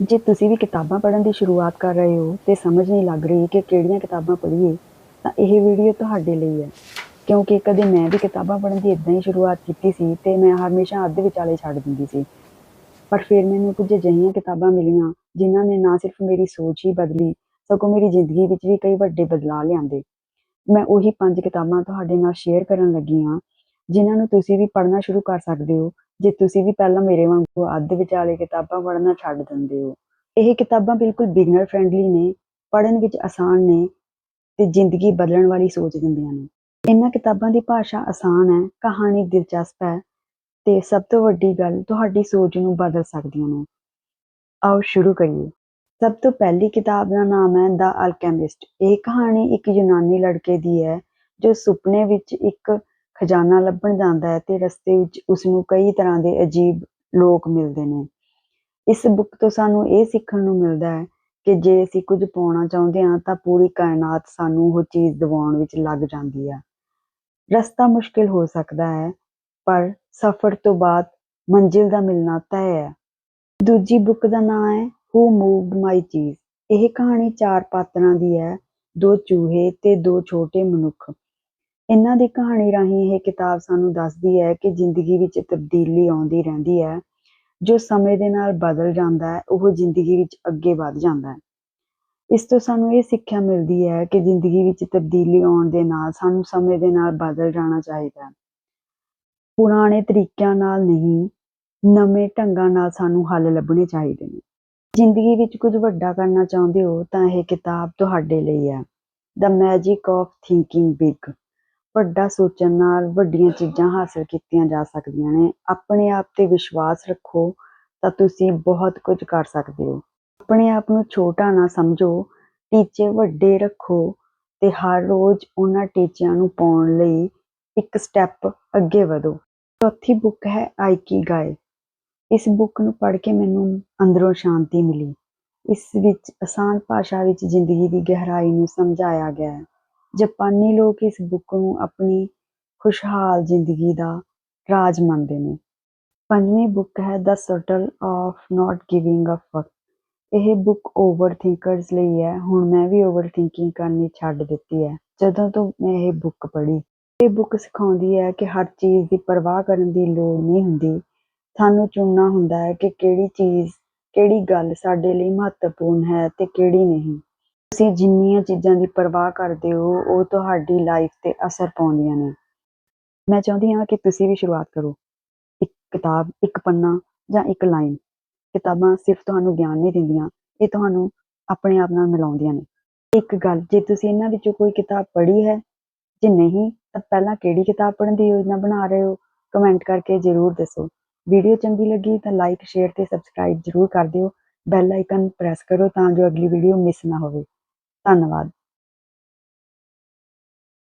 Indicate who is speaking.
Speaker 1: ਜੇ ਤੁਸੀਂ ਵੀ ਕਿਤਾਬਾਂ ਪੜ੍ਹਨ ਦੀ ਸ਼ੁਰੂਆਤ ਕਰ ਰਹੇ ਹੋ ਤੇ ਸਮਝ ਨਹੀਂ ਲੱਗ ਰਹੀ ਕਿ ਕਿਹੜੀਆਂ ਕਿਤਾਬਾਂ ਪੜ੍ਹੀਏ, ਤਾਂ ਇਹ ਵੀਡੀਓ ਤੁਹਾਡੇ ਲਈ ਹੈ। ਕਿਉਂਕਿ ਕਦੇ ਮੈਂ ਵੀ ਕਿਤਾਬਾਂ ਪੜ੍ਹਨ ਦੀ ਇਦਾਂ ਹੀ ਸ਼ੁਰੂਆਤ ਕੀਤੀ ਸੀ ਤੇ ਮੈਂ ਹਮੇਸ਼ਾ ਅੱਧ ਵਿਚਾਲੇ ਛੱਡ ਦਿੰਦੀ ਸੀ। ਪਰ ਫਿਰ ਮੈਨੂੰ ਕੁਝ ਅਜਿਹੀਆਂ ਕਿਤਾਬਾਂ ਮਿਲੀਆਂ ਜਿਨ੍ਹਾਂ ਨੇ ਨਾ ਸਿਰਫ ਮੇਰੀ ਸੋਚ ਹੀ ਬਦਲੀ, ਸਗੋਂ ਮੇਰੀ ਜ਼ਿੰਦਗੀ ਵਿੱਚ ਵੀ ਕਈ ਵੱਡੇ ਬਦਲਾਅ ਲਿਆਂਦੇ। ਮੈਂ ਉਹੀ ਪੰਜ ਕਿਤਾਬਾਂ ਤੁਹਾਡੇ ਨਾਲ ਸ਼ੇਅਰ ਕਰਨ ਲੱਗੀ ਹਾਂ, ਜਿਨ੍ਹਾਂ ਨੂੰ ਤੁਸੀਂ ਵੀ ਪੜ੍ਹਨਾ ਸ਼ੁਰੂ ਕਰ ਸਕਦੇ ਹੋ ਜੇ ਤੁਸੀਂ ਵੀ ਪਹਿਲਾਂ ਮੇਰੇ ਵਾਂਗੂ ਅੱਧ ਵਿਚਾਲੇ ਕਿਤਾਬਾਂ ਪੜ੍ਹਨਾ ਛੱਡ ਦਿੰਦੇ ਹੋ, ਇਹ ਕਿਤਾਬਾਂ ਬਿਲਕੁਲ ਬਿਗਨਰ ਫ੍ਰੈਂਡਲੀ ਨੇ, ਪੜ੍ਹਨ ਵਿੱਚ ਆਸਾਨ ਨੇ ਤੇ ਜ਼ਿੰਦਗੀ ਬਦਲਣ ਵਾਲੀ ਸੋਚ ਦਿੰਦੀਆਂ ਨੇ। ਇਹਨਾਂ ਕਿਤਾਬਾਂ ਦੀ ਭਾਸ਼ਾ ਆਸਾਨ ਹੈ, ਕਹਾਣੀ ਦਿਲਚਸਪ ਹੈ ਤੇ ਸਭ ਤੋਂ ਵੱਡੀ ਗੱਲ ਤੁਹਾਡੀ ਸੋਚ ਨੂੰ ਬਦਲ ਸਕਦੀਆਂ ਨੇ। ਆਓ ਸ਼ੁਰੂ ਕਰੀਏ। ਸਭ ਤੋਂ ਪਹਿਲੀ ਕਿਤਾਬ ਦਾ ਨਾਮ ਹੈ ਦਾ ਅਲਕੈਮਿਸਟ ਇਹ ਕਹਾਣੀ ਇੱਕ ਯੂਨਾਨੀ ਲੜਕੇ ਦੀ ਹੈ, ਜੋ ਸੁਪਨੇ ਵਿੱਚ ਇੱਕ ਖਜ਼ਾਨਾ ਲੱਭਣ ਜਾਂਦਾ ਹੈ ਤੇ ਰਸਤੇ ਵਿੱਚ ਉਸ ਨੂੰ ਕਈ ਤਰ੍ਹਾਂ ਦੇ ਅਜੀਬ ਲੋਕ ਮਿਲਦੇ ਨੇ। ਇਸ ਬੁੱਕ ਤੋਂ ਸਾਨੂੰ ਇਹ ਸਿੱਖਣ ਨੂੰ ਮਿਲਦਾ ਹੈ ਕਿ ਜੇ ਅਸੀਂ ਕੁਝ ਪਾਉਣਾ ਚਾਹੁੰਦੇ ਹਾਂ ਤਾਂ ਪੂਰੀ ਕਾਇਨਾਤ ਸਾਨੂੰ ਉਹ ਚੀਜ਼ ਦਿਵਾਉਣ ਵਿੱਚ ਲੱਗ ਜਾਂਦੀ ਹੈ। ਰਸਤਾ ਮੁਸ਼ਕਿਲ ਹੋ ਸਕਦਾ ਹੈ, ਪਰ ਸਫ਼ਰ ਤੋਂ ਬਾਅਦ ਮੰਜ਼ਿਲ ਦਾ ਮਿਲਣਾ ਤੈਅ ਹੈ। ਦੂਜੀ ਬੁੱਕ ਦਾ ਨਾਮ ਹੈ ਹੂ ਮੂਵਡ ਮਾਈ ਚੀਜ਼ ਇਹ ਕਹਾਣੀ ਚਾਰ ਪਾਤਰਾਂ ਦੀ ਹੈ, ਦੋ ਚੂਹੇ ਤੇ ਦੋ ਛੋਟੇ ਮਨੁੱਖ। ਇਹਨਾਂ ਦੀ ਕਹਾਣੀ ਰਾਹੀਂ ਇਹ ਕਿਤਾਬ ਸਾਨੂੰ ਦੱਸਦੀ ਹੈ ਕਿ ਜ਼ਿੰਦਗੀ ਵਿੱਚ ਤਬਦੀਲੀ ਆਉਂਦੀ ਰਹਿੰਦੀ ਹੈ, ਜੋ ਸਮੇਂ ਦੇ ਨਾਲ ਬਦਲ ਜਾਂਦਾ ਹੈ, ਉਹ ਜ਼ਿੰਦਗੀ ਵਿੱਚ ਅੱਗੇ ਵੱਧ ਜਾਂਦਾ ਹੈ। ਇਸ ਤੋਂ ਸਾਨੂੰ ਇਹ ਸਿੱਖਿਆ ਮਿਲਦੀ ਹੈ ਕਿ ਜ਼ਿੰਦਗੀ ਵਿੱਚ ਤਬਦੀਲੀ ਆਉਣ ਦੇ ਨਾਲ ਸਾਨੂੰ ਸਮੇਂ ਦੇ ਨਾਲ ਬਦਲ ਜਾਣਾ ਚਾਹੀਦਾ ਹੈ। ਪੁਰਾਣੇ ਤਰੀਕਿਆਂ ਨਾਲ ਨਹੀਂ, ਨਵੇਂ ਢੰਗਾਂ ਨਾਲ ਸਾਨੂੰ ਹੱਲ ਲੱਭਣੇ ਚਾਹੀਦੇ ਨੇ। ਜ਼ਿੰਦਗੀ ਵਿੱਚ ਕੁਝ ਵੱਡਾ ਕਰਨਾ ਚਾਹੁੰਦੇ ਹੋ ਤਾਂ ਇਹ ਕਿਤਾਬ ਤੁਹਾਡੇ ਲਈ ਹੈ the magic of thinking big ਵੱਡਾ ਸੋਚਣ ਨਾਲ ਵੱਡੀਆਂ ਚੀਜ਼ਾਂ ਹਾਸਲ ਕੀਤੀਆਂ ਜਾ ਸਕਦੀਆਂ ਨੇ। ਆਪਣੇ ਆਪ ਤੇ ਵਿਸ਼ਵਾਸ ਰੱਖੋ ਤਾਂ ਤੁਸੀਂ ਬਹੁਤ ਕੁਝ ਕਰ ਸਕਦੇ ਹੋ। ਆਪਣੇ ਆਪ ਨੂੰ ਛੋਟਾ ਨਾ ਸਮਝੋ, ਟੀਚੇ ਵੱਡੇ ਰੱਖੋ ਤੇ ਹਰ ਰੋਜ਼ ਉਹਨਾਂ ਟੀਚਿਆਂ ਨੂੰ ਪਾਉਣ ਲਈ ਇੱਕ ਸਟੈਪ ਅੱਗੇ ਵਧੋ। ਚੌਥੀ ਬੁੱਕ ਹੈ ਆਈਕੀ ਗਾਏ। ਇਸ ਬੁੱਕ ਨੂੰ ਪੜ੍ਹ ਕੇ ਮੈਨੂੰ ਅੰਦਰੋਂ ਸ਼ਾਂਤੀ ਮਿਲੀ। ਇਸ ਵਿੱਚ ਆਸਾਨ ਭਾਸ਼ਾ ਵਿੱਚ ਜ਼ਿੰਦਗੀ ਦੀ ਗਹਿਰਾਈ ਨੂੰ ਸਮਝਾਇਆ ਗਿਆ ਹੈ। ਜਾਪਾਨੀ ਲੋਕ ਇਸ ਬੁੱਕ ਨੂੰ ਆਪਣੀ ਖੁਸ਼ਹਾਲ ਜ਼ਿੰਦਗੀ ਦਾ ਰਾਜ ਮੰਨਦੇ ਨੇ। ਪੰਜਵੀਂ ਬੁੱਕ ਹੈ the subtle of not giving a fuck ਇਹ ਬੁੱਕ ਓਵਰ ਥਿੰਕਰਸ ਲਈ ਹੈ। ਹੁਣ ਮੈਂ ਵੀ ਓਵਰ ਥਿੰਕਿੰਗ ਕਰਨੀ ਛੱਡ ਦਿੱਤੀ ਹੈ। ਜਦੋਂ ਤੋਂ ਮੈਂ ਇਹ ਬੁੱਕ ਪੜ੍ਹੀ, ਇਹ ਬੁੱਕ ਸਿਖਾਉਂਦੀ ਹੈ ਕਿ ਹਰ ਚੀਜ਼ ਦੀ ਪਰਵਾਹ ਕਰਨ ਦੀ ਲੋੜ ਨਹੀਂ ਹੁੰਦੀ। ਸਾਨੂੰ ਚੁਣਨਾ ਹੁੰਦਾ ਹੈ ਕਿ ਕਿਹੜੀ ਚੀਜ਼, ਕਿਹੜੀ ਗੱਲ ਸਾਡੇ ਲਈ ਮਹੱਤਵਪੂਰਨ ਹੈ ਤੇ ਕਿਹੜੀ ਨਹੀਂ। ਤੁਸੀਂ ਜਿੰਨੀਆਂ ਚੀਜ਼ਾਂ ਦੀ ਪਰਵਾਹ ਕਰਦੇ ਹੋ, ਉਹ ਤੁਹਾਡੀ ਲਾਈਫ ਤੇ ਅਸਰ ਪਾਉਂਦੀਆਂ ਨੇ। ਮੈਂ ਚਾਹੁੰਦੀ ਹਾਂ ਕਿ ਤੁਸੀਂ ਵੀ ਸ਼ੁਰੂਆਤ ਕਰੋ। ਇੱਕ ਕਿਤਾਬ, ਇੱਕ ਪੰਨਾ ਜਾਂ ਇੱਕ ਲਾਈਨ ਕਿਤਾਬਾਂ ਸਿਰਫ ਤੁਹਾਨੂੰ ਗਿਆਨ ਨਹੀਂ ਦਿੰਦੀਆਂ, ਇਹ ਤੁਹਾਨੂੰ ਆਪਣੇ ਆਪ ਨਾਲ ਮਿਲਾਉਂਦੀਆਂ ਨੇ। ਇੱਕ ਗੱਲ, ਜੇ ਤੁਸੀਂ ਇਹਨਾਂ ਵਿੱਚੋਂ ਕੋਈ ਕਿਤਾਬ ਪੜ੍ਹੀ ਹੈ, ਜੇ ਨਹੀਂ, ਤਾਂ ਪਹਿਲਾਂ ਕਿਹੜੀ ਕਿਤਾਬ ਪੜ੍ਹਨ ਦੀ ਯੋਜਨਾ ਬਣਾ ਰਹੇ ਹੋ? ਕਮੈਂਟ ਕਰਕੇ ਜ਼ਰੂਰ ਦੱਸੋ। ਵੀਡੀਓ ਚੰਗੀ ਲੱਗੀ ਤਾਂ ਲਾਈਕ ਸ਼ੇਅਰ ਤੇ ਸਬਸਕ੍ਰਾਈਬ ਜ਼ਰੂਰ ਕਰ ਦਿਓ। ਬੈਲ ਆਈਕਨ ਪ੍ਰੈਸ ਕਰੋ ਤਾਂ ਜੋ ਅਗਲੀ ਵੀਡੀਓ ਮਿਸ ਨਾ ਹੋਵੇ। ਧੰਨਵਾਦ।